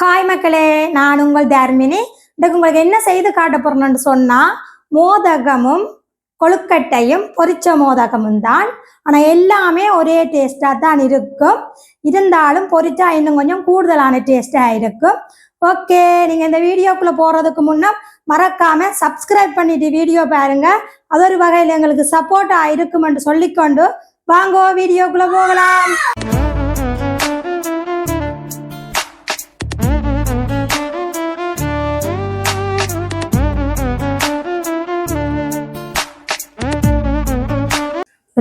Hi மக்களே நான் உங்கள் தர்மினி இன்றைக்கு உங்களுக்கு என்ன செய்து காட்ட போறேன்னு சொன்னா மோதகமும் கொழுக்கட்டையும் பொரிச்ச மோதகமும் தான். ஆனால் எல்லாமே ஒரே டேஸ்டாக தான் இருக்கும். இருந்தாலும் பொரிச்சா இன்னும் கொஞ்சம் கூடுதலான டேஸ்டாக இருக்கும். ஓகே நீங்கள் இந்த வீடியோக்குள்ளே போகிறதுக்கு முன்னே மறக்காம சப்ஸ்கிரைப் பண்ணிட்டு வீடியோ பாருங்க. அது ஒரு வகையில் எங்களுக்கு சப்போர்ட்டாக இருக்குமென்று சொல்லிக்கொண்டு வாங்கோ வீடியோக்குள்ளே போகலாம்.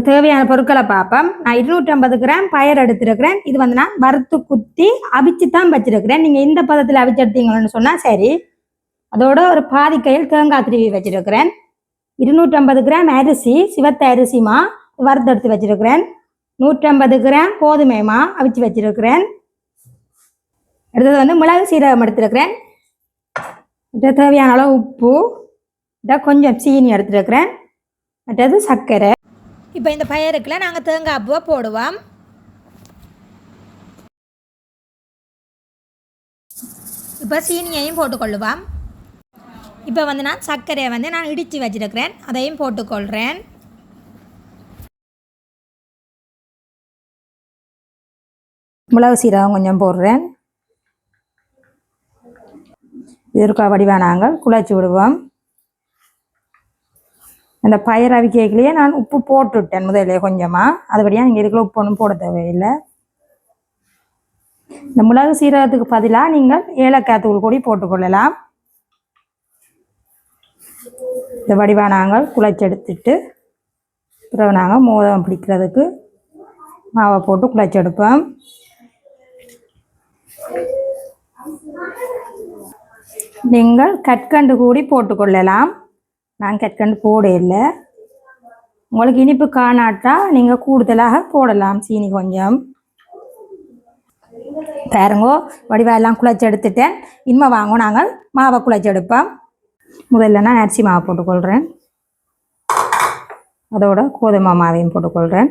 தேவையான பொருட்களை பார்ப்போம். நான் இருநூற்றம்பது கிராம் பயர் எடுத்திருக்கிறேன். இது வந்து நான் வறுத்து குத்தி அவிச்சு தான் வச்சிருக்கிறேன். நீங்கள் இந்த பதத்தில் அவிச்சு எடுத்தீங்கன்னு சொன்னால் சரி. அதோட ஒரு பாதி கையில் தேங்காய் திருவி வச்சிருக்கிறேன். இருநூற்றம்பது கிராம் அரிசி சிவத்த அரிசிமா வறுத்து எடுத்து வச்சிருக்கிறேன். நூற்றம்பது கிராம் கோதுமைமா அவிச்சு வச்சிருக்கிறேன். அடுத்தது வந்து மிளகு சீரகம் எடுத்துருக்கிறேன். தேவையான அளவு உப்பு. இதை கொஞ்சம் சீனி எடுத்துருக்கிறேன். மற்றது சர்க்கரை. இப்போ இந்த பயருக்குள்ள நாங்கள் தேங்காய் பூவை போடுவோம். இப்போ சீனியையும் போட்டுக்கொள்ளுவோம். இப்போ வந்து நான் சர்க்கரையை வந்து நான் இடித்து வச்சிருக்கிறேன். அதையும் போட்டுக்கொள்கிறேன் மிளகு சீரகம் கொஞ்சம் போடுறேன். இதற்கா வடிவா நாங்கள். குழச்சி விடுவோம். அந்த பயிர் அவிக்கைக்குள்ளேயே நான் உப்பு போட்டுவிட்டேன் முதல்ல கொஞ்சமாக அதுபடியாக நீங்கள் இதுக்குள்ள உப்பு ஒன்றும் போட தேவையில்லை. இந்த மிளகு சீரகத்துக்கு பதிலாக நீங்கள் ஏலக்காய் தூள் கூடி போட்டுக்கொள்ளலாம் இந்த வடிவாக நாங்கள் குழைச்செடுத்துட்டு பிறகு நாங்கள் மோதம் பிடிக்கிறதுக்கு மாவை போட்டு குழைச்செடுப்போம் நீங்கள் கற்கண்டு கூடி போட்டுக்கொள்ளலாம் நான் கற்கண்டு போட இல்லை உங்களுக்கு இனிப்பு காணாட்டா நீங்கள் கூடுதலாக போடலாம் சீனி கொஞ்சம். பாருங்கோ வடிவாயெல்லாம் குழச்சி எடுத்துட்டேன் இனிமே வாங்கோ நாங்கள் மாவை குழச்சி எடுப்போம் முதல்ல நான் அரிசி மாவு போட்டுக்கொள்கிறேன் அதோட கோதுமை மாவையும் போட்டுக்கொள்கிறேன்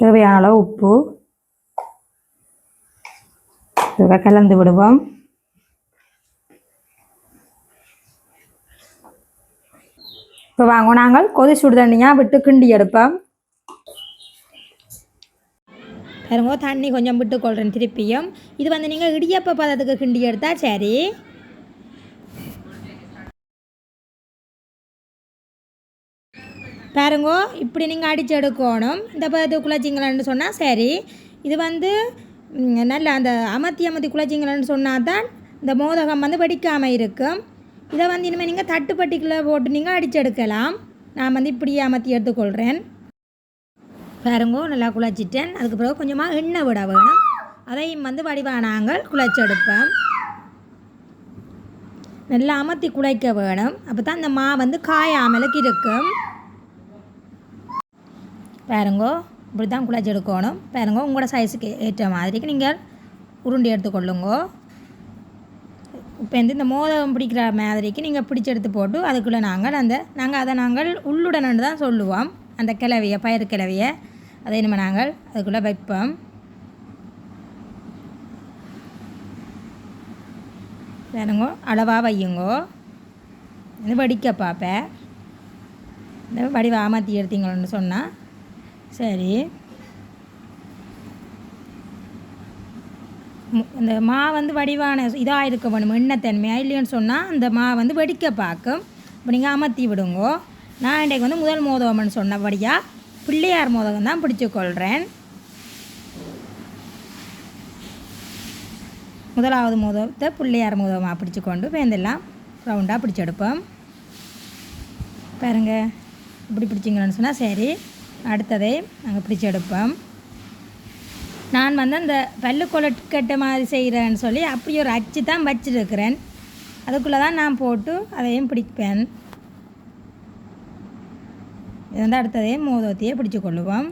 தேவையான அளவு உப்பு. கலந்து விடுவோம். இப்போ வாங்க நாங்கள் கொதி சுடு தண்ணியாக விட்டு கிண்டி எடுப்போம். பாருங்க தண்ணி கொஞ்சம் விட்டு கொள்றேன் திருப்பியும். இது வந்து நீங்கள் இடியப்ப பதத்துக்கு கிண்டி எடுத்தா சரி. பாருங்கோ இப்படி நீங்கள் அடித்து எடுக்கணும். இந்த பதத்துக்கு குழச்சிங்களன்னு சொன்னால் சரி. இது வந்து நல்லா அந்த அமர்த்தி அமர்த்தி குழச்சிங்களன்னு சொன்னால் தான் இந்த மோதகம் வந்து வெடிக்காமல் இருக்கும். இதை வந்து இனிமேல் நீங்கள் தட்டுப்பட்டிக்குள்ளே போட்டு நீங்கள் அடித்து எடுக்கலாம் நான் வந்து இப்படியே அமர்த்தி எடுத்துக்கொள்கிறேன் பாருங்கோ நல்லா குழச்சிட்டேன். அதுக்கு பிறகு கொஞ்சமாக எண்ணெய் விட வேணும். அதையும் வந்து வடிவானாங்கள் குழச்சி எடுப்பேன் நல்லா அமர்த்தி குழைக்க வேணும். அப்போ தான் இந்த மா வந்து காயாமலுக்கு இருக்கும் பாருங்கோ இப்படி தான் குழச்சி எடுக்கணும். பாருங்க உங்களோட சைஸுக்கு ஏற்ற மாதிரிக்கு நீங்கள் உருண்டை எடுத்துக்கொள்ளுங்கோ இப்போ வந்து இந்த மோதகம் பிடிக்கிற மாதிரிக்கு நீங்கள் பிடிச்சி எடுத்து போட்டு அதுக்குள்ளே நாங்கள் அந்த நாங்கள் அதை நாங்கள் உள்ளுடனு தான் சொல்லுவோம். அந்த கிளவியை பயிர் கிளவியை. அதை நம்ம நாங்கள் அதுக்குள்ளே வைப்போம். வேணுங்கோ அளவாக வையுங்கோ. இது வடிக்க பார்ப்பேன் இந்த வடிவ அமர்த்தி எடுத்தீங்களோன்னு சொன்னால் சரி. இந்த மா வந்து வடிவான இதாக இருக்க வேணும்? எண்ணத்தன்மையாக இல்லைன்னு சொன்னால் அந்த மா வந்து வெடிக்க பார்க்கும். இப்போ நீங்கள் அமர்த்தி விடுங்கோ. நான் இன்றைக்கு வந்து முதல் மோதகம்னு சொன்னபடியாக பிள்ளையார் மோதகம் தான் பிடிச்சிக்கொள்கிறேன் முதலாவது மோதகத்தை பிள்ளையார் மோதகமாக பிடிச்சிக்கொண்டு வேந்தெல்லாம் ரவுண்டாக பிடிச்செடுப்போம். பாருங்க இப்படி பிடிச்சிங்கன்னு சொன்னால் சரி. அடுத்ததை நாங்கள் பிடிச்செடுப்போம். நான் வந்து அந்த பல்லு கொலக்கட்டை மாதிரி செய்கிறேன்னு சொல்லி அப்படி ஒரு அச்சு தான் வச்சிருக்கிறேன். அதுக்குள்ளே தான் நான் போட்டு அதையும் பிடிப்பேன். இது வந்து அடுத்ததையும் மோதத்தையே பிடிச்சு கொள்ளுவோம்.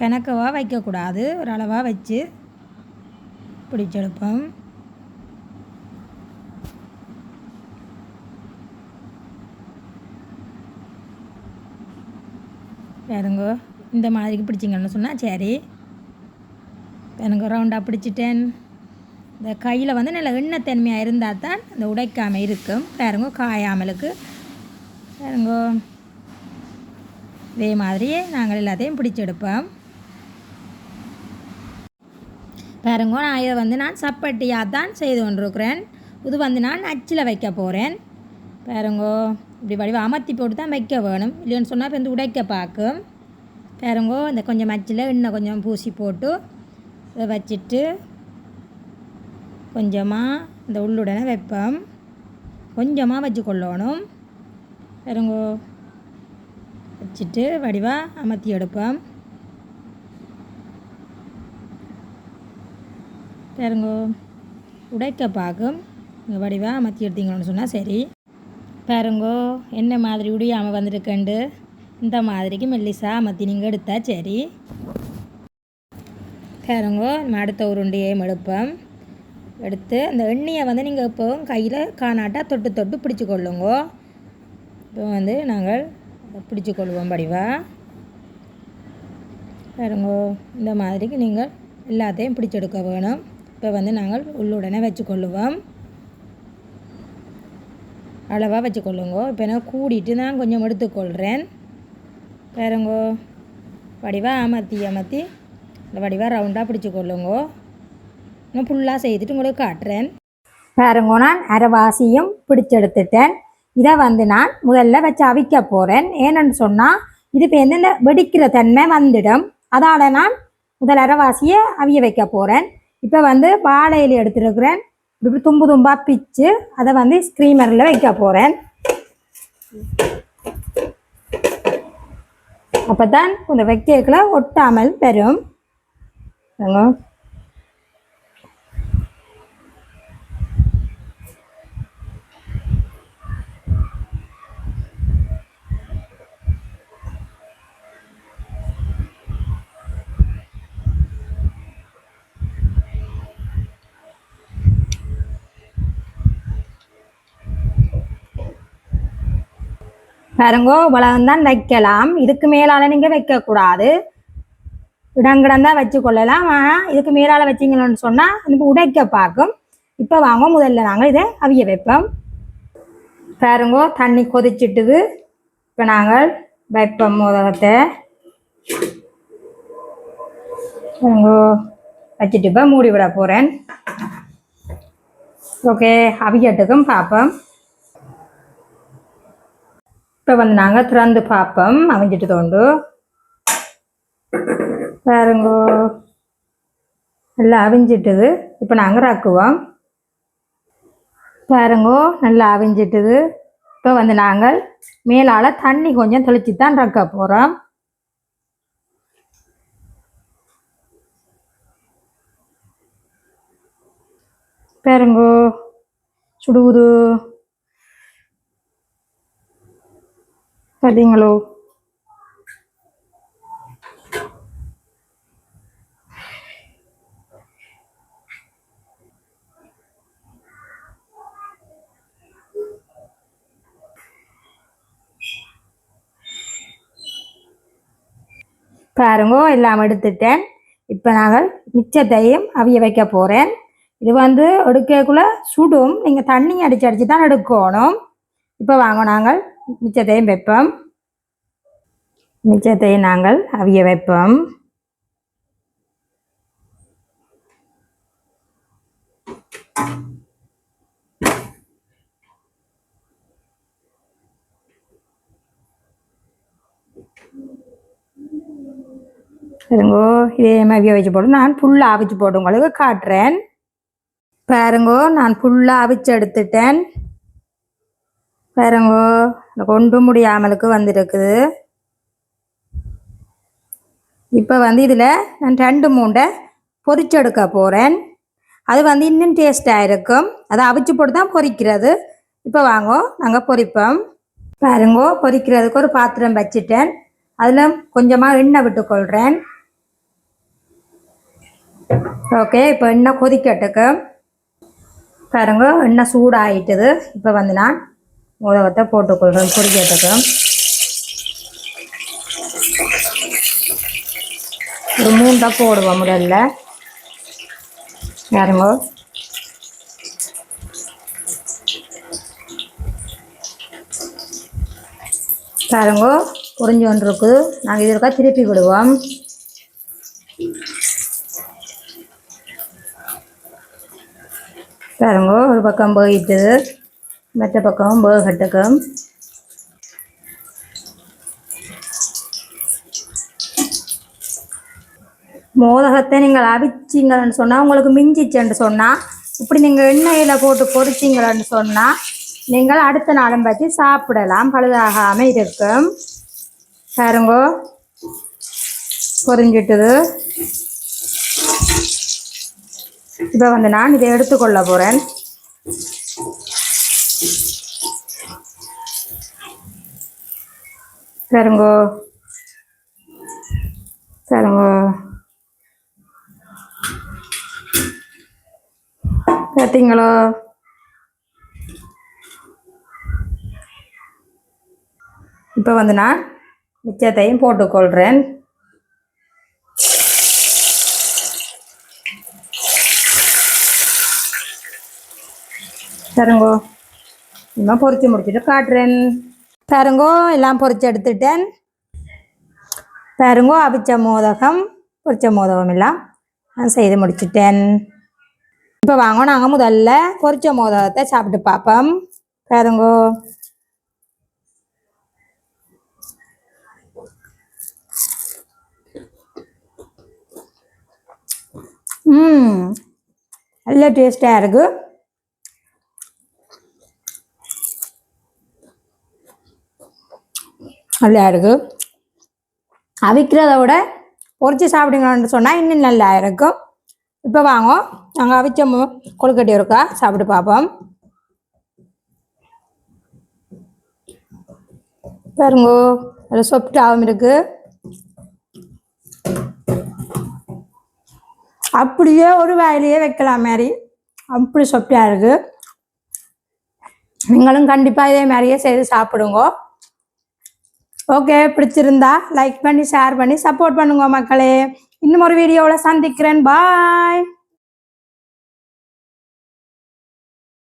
கணக்கவாக வைக்கக்கூடாது ஒரு அளவாக வச்சு பிடிச்செடுப்போம். வேறுங்க இந்த மாதிரிக்கு பிடிச்சிங்கன்னு சொன்னால் சரி. எனக்கு ரவுண்டாக பிடிச்சிட்டேன். இந்த கையில் வந்து நல்ல எண்ணெய் தன்மையாக இருந்தால் தான் இந்த உடைக்காமல் இருக்கும். பாருங்க காயாமலுக்கு. பாருங்க. இதே மாதிரியே நாங்கள் எல்லாத்தையும் பிடிச்செடுப்போம். பாருங்க நான் இதை வந்து நான் சப்பட்டியாக தான் செய்து கொண்டிருக்கிறேன். இது வந்து நான் அச்சில் வைக்க போகிறேன் பாருங்கோ. இப்படி வடிவ அமர்த்தி போட்டு தான் வைக்க வேணும். இல்லைன்னு சொன்னால் இப்போ வந்து உடைக்க பார்க்கும். பாருங்கோ இந்த கொஞ்சம் மச்சில் இன்னும் கொஞ்சம் பூசி போட்டு இதை வச்சுட்டு கொஞ்சமாக இந்த உள்ளுடனே வைப்போம் கொஞ்சமாக வச்சு கொள்ளணும் பாருங்கோ வச்சுட்டு வடிவாக அமர்த்தி எடுப்போம். பாருங்கோ உடைக்க பார்க்கும். இங்கே வடிவாக அமர்த்தி எடுத்தீங்கன்னு சொன்னால் சரி. பாருங்கோ என்ன மாதிரி உடியாமல் வந்திருக்கண்டு? இந்த மாதிரிக்கு மெல்லிசா அமர்த்தி நீங்கள் எடுத்தா சரி. பாருங்கோ நம்ம அடுத்த உருண்டையையும் எடுப்போம். எடுத்து அந்த எண்ணெயை வந்து நீங்கள் எப்போவும் கையில் காணாட்டாக தொட்டு தொட்டு பிடிச்சி கொள்ளுங்கோ இப்போ வந்து நாங்கள் பிடிச்சி கொள்வோம் படிவா. பாருங்கோ இந்த மாதிரிக்கு நீங்கள் எல்லாத்தையும் பிடிச்செடுக்க வேணும். இப்போ வந்து நாங்கள் உள்ளுடனே வச்சுக்கொள்ளுவோம். அளவாக வச்சுக்கொள்ளுங்கோ. இப்போ நான் கூடிட்டு நான் கொஞ்சம் எடுத்துக்கொள்கிறேன் பாருங்கோ. வடிவாக அமர்த்தி அமர்த்தி. இந்த வடிவாக ரவுண்டாக பிடிச்சி கொள்ளுங்கோ நான் ஃபுல்லாக செய்துட்டு உங்களுக்கு காட்டுறேன். பாருங்கோ நான் அரைவாசியும் பிடிச்செடுத்துட்டேன். இதை வந்து நான் முதல்ல வச்சு அவிக்க போகிறேன் ஏன்னு சொன்னால் இது இப்போ எந்தெந்த வெடிக்கிற தன்மை வந்துடும் அதால் நான் முதல் அரைவாசியை அவிய வைக்க போகிறேன் இப்போ வந்து வாழை இலை எடுத்துருக்கிறேன். இப்படி தும்பு தும்பாக பிச்சு அதை வந்து ஸ்க்ரீமரில் வைக்க போகிறேன் அப்போ தான் இந்த வெக்கேக்கில் ஒட்டாமல் வரும். பாருங்க. பாருங்கோ இவ்வளவு தான் வைக்கலாம். இதுக்கு மேலால நீங்க வைக்கக்கூடாது. இடங்கிடம் தான் வச்சு கொள்ளலாம் ஆனால் இதுக்கு மேலால வச்சிங்கன்னு சொன்னா இப்போ உடைக்க பார்க்கும். இப்போ வாங்க முதல்ல நாங்கள் இதை அவிய வைப்போம். பாருங்கோ தண்ணி கொதிச்சிட்டுது. இப்போ நாங்கள் வைப்போம் முதலத்தை பாருங்கோ வச்சுட்டு இப்போ மூடி விட போகிறேன் ஓகே அவியட்டுக்கும் பார்ப்போம். இப்போ வந்து நாங்கள் திறந்து பார்ப்போம் அவிஞ்சிட்டு தோண்டு. பாருங்கோ. நல்லா அவிஞ்சிட்டுது. இப்போ நாங்கள் ரக்குவோம் பாருங்கோ நல்லா அவிஞ்சிட்டுது. இப்போ வந்து நாங்கள் மேலால் தண்ணி கொஞ்சம் தெளிச்சு தான் ரக்க போகிறோம் பாருங்கோ. சுடுகுது. சரிங்களோ? பாருங்கோ எல்லாம் எடுத்துட்டேன். இப்போ நாங்கள் மிச்சத்தையும் அவிய வைக்க போகிறேன் இது வந்து எடுக்கக்குள்ளே சுடும். நீங்கள் தண்ணி அடிச்சு அடித்து தான் எடுக்கணும். இப்போ வாங்க நாங்கள் மிச்சத்தையும் வைப்போம். மிச்சத்தையும் நாங்கள் அவிய வைப்போம். பாருங்கோ இதே மாதிரி அவிச்சு போடும் நான் ஃபுல்லாக அவிச்சு போட்டு உங்களுக்கு காட்டுறேன். பாருங்கோ நான் ஃபுல்லாக அவிச்சு எடுத்துட்டேன். பாருங்கோ கொண்டு முடியாமலுக்கு வந்திருக்குது. இப்போ வந்து இதில் நான் ரெண்டு மூண்டை பொறிச்செடுக்க போகிறேன் அது வந்து இன்னும் டேஸ்ட்டாக இருக்கும். அதை அவிச்சு போட்டு தான் பொரிக்கிறது இப்போ வாங்கோ நாங்கள் பொரிப்போம் பாருங்கோ பொரிக்கிறதுக்கு ஒரு பாத்திரம் வச்சுட்டேன். அதில் கொஞ்சமாக எண்ணெய் விட்டுக்கொள்கிறேன் ஓகே இப்போ எண்ணெய் கொதிக்கட்டுக்கு. பாருங்க எண்ணெய் சூடாகிட்டது இப்போ வந்து நான் உலகத்தை போட்டுக்கொள்கிறேன் பொரிக்கிறதுக்கு ஒரு மூண்டா போடுவோம் முதல்ல. பாருங்க பாருங்க புரிஞ்சு ஒன்று இருக்குது நாங்கள் இது இருக்கா திருப்பி விடுவோம். பாருங்க ஒரு பக்கம் போயிட்டு மற்ற பக்கம் வேகட்டுக்கும் மோதகத்தை நீங்கள் அவிச்சிங்கன்னு சொன்னால் உங்களுக்கு மிஞ்சிச்சுன்னு சொன்னால் இப்படி நீங்கள் எண்ணெயில் போட்டு பொரிச்சிங்கன்னு சொன்னால் நீங்கள் அடுத்த நாளும் பற்றி சாப்பிடலாம். பழுதாகாமல் இருக்கும். பாருங்கோ. பொரிஞ்சிட்டுது. இப்போ வந்து நான் இதை எடுத்துக்கொள்ள போகிறேன் பாருங்கோ பாருங்கோ பார்த்தீங்களோ இப்போ வந்து நான் மிச்சத்தையும் போட்டுக்கொள்கிறேன் சரிங்கோ. இன்னும் பொரிச்சு முடிச்சுட்டு காட்டுறேன். பாருங்கோ எல்லாம் பொறிச்சு எடுத்துட்டேன். பாருங்கோ அவிச்ச மோதகம் பொரிச்ச மோதகம் எல்லாம் நான் செய்து முடிச்சுட்டேன். இப்போ வாங்க நாங்கள் முதல்ல பொறிச்ச மோதகத்தை சாப்பிட்டு பார்ப்போம். பாருங்கோ. ம் நல்ல டேஸ்டாக இருக்குது நல்லா இருக்குது அவிக்கிறத விட பொறிச்சு சாப்பிடுங்கன்னு சொன்னால் இன்னும் நல்லா இருக்கும் இப்போ வாங்க நாங்கள் அவிச்ச கொழுக்கட்டி இருக்கா? சாப்பிட்டு பார்ப்போம். பாருங்கோ நல்லா சொப்டாகவும் இருக்கு. அப்படியே ஒரு வாயிலேயே வைக்கலாம் மாதிரி. அப்படி சொப்டாக இருக்கு. நீங்களும் கண்டிப்பாக இதே மாதிரியே செய்து சாப்பிடுங்க. ஓகே பிடிச்சிருந்தா லைக் பண்ணி ஷேர் பண்ணி சப்போர்ட் பண்ணுங்க மக்களே. இன்னும் ஒரு வீடியோவில் சந்திக்கிறேன். பாய்